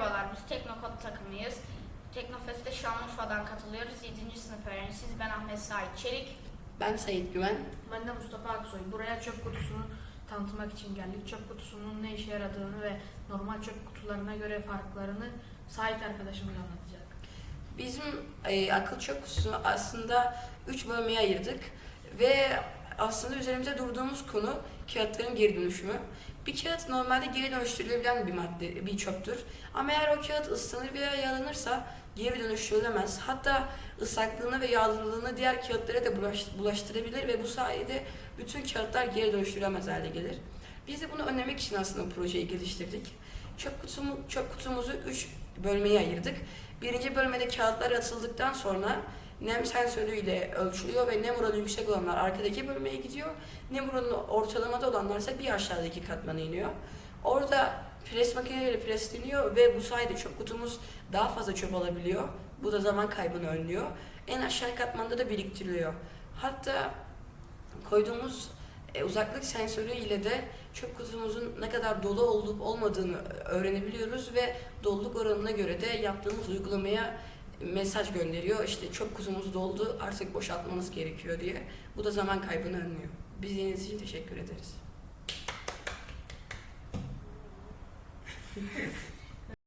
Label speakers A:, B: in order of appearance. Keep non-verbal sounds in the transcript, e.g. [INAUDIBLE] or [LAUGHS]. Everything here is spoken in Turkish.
A: Merhabalar, biz Teknokod takımıyız. Teknofest'e Şanlıurfa'dan katılıyoruz. 7. sınıf öğrencisiyiz. Ben Ahmet Sait Çelik.
B: Ben Sait Güven.
C: Ben de Mustafa Aksoy. Buraya çöp kutusunu tanıtmak için geldik. Çöp kutusunun ne işe yaradığını ve normal çöp kutularına göre farklarını Sait arkadaşımız anlatacak.
B: Bizim e, akıl çöp kutusunu aslında üç bölmeye ayırdık ve aslında üzerimize durduğumuz konu kağıtların geri dönüşümü. Bir kağıt normalde geri dönüştürülebilen bir madde, bir çöptür. Ama eğer o kağıt ıslanır veya yağlanırsa geri dönüştürülemez. Hatta ıslaklığını ve yağlılığını diğer kağıtlara da bulaş- bulaştırabilir ve bu sayede bütün kağıtlar geri dönüştürülemez hale gelir. Biz de bunu önlemek için aslında projeyi geliştirdik. Çöp, kutumu, çöp kutumuzu üç bölmeye ayırdık. Birinci bölmede kağıtlar atıldıktan sonra nem sensörüyle ölçülüyor ve nem oranı yüksek olanlar arkadaki bölmeye gidiyor. Nem oranı ortalamada olanlar ise bir aşağıdaki katmana iniyor. Orada pres makineleri presleniyor ve bu sayede çöp kutumuz daha fazla çöp alabiliyor. Bu da zaman kaybını önlüyor. En aşağı katmanda da biriktiriliyor. Hatta koyduğumuz e, uzaklık sensörü ile de çöp kutumuzun ne kadar dolu olup olmadığını öğrenebiliyoruz ve doluluk oranına göre de yaptığımız uygulamaya mesaj gönderiyor. İşte çöp kutumuz doldu artık boşaltmanız gerekiyor diye. Bu da zaman kaybını önlüyor. Biz dinlediğiniz için teşekkür ederiz. [LAUGHS]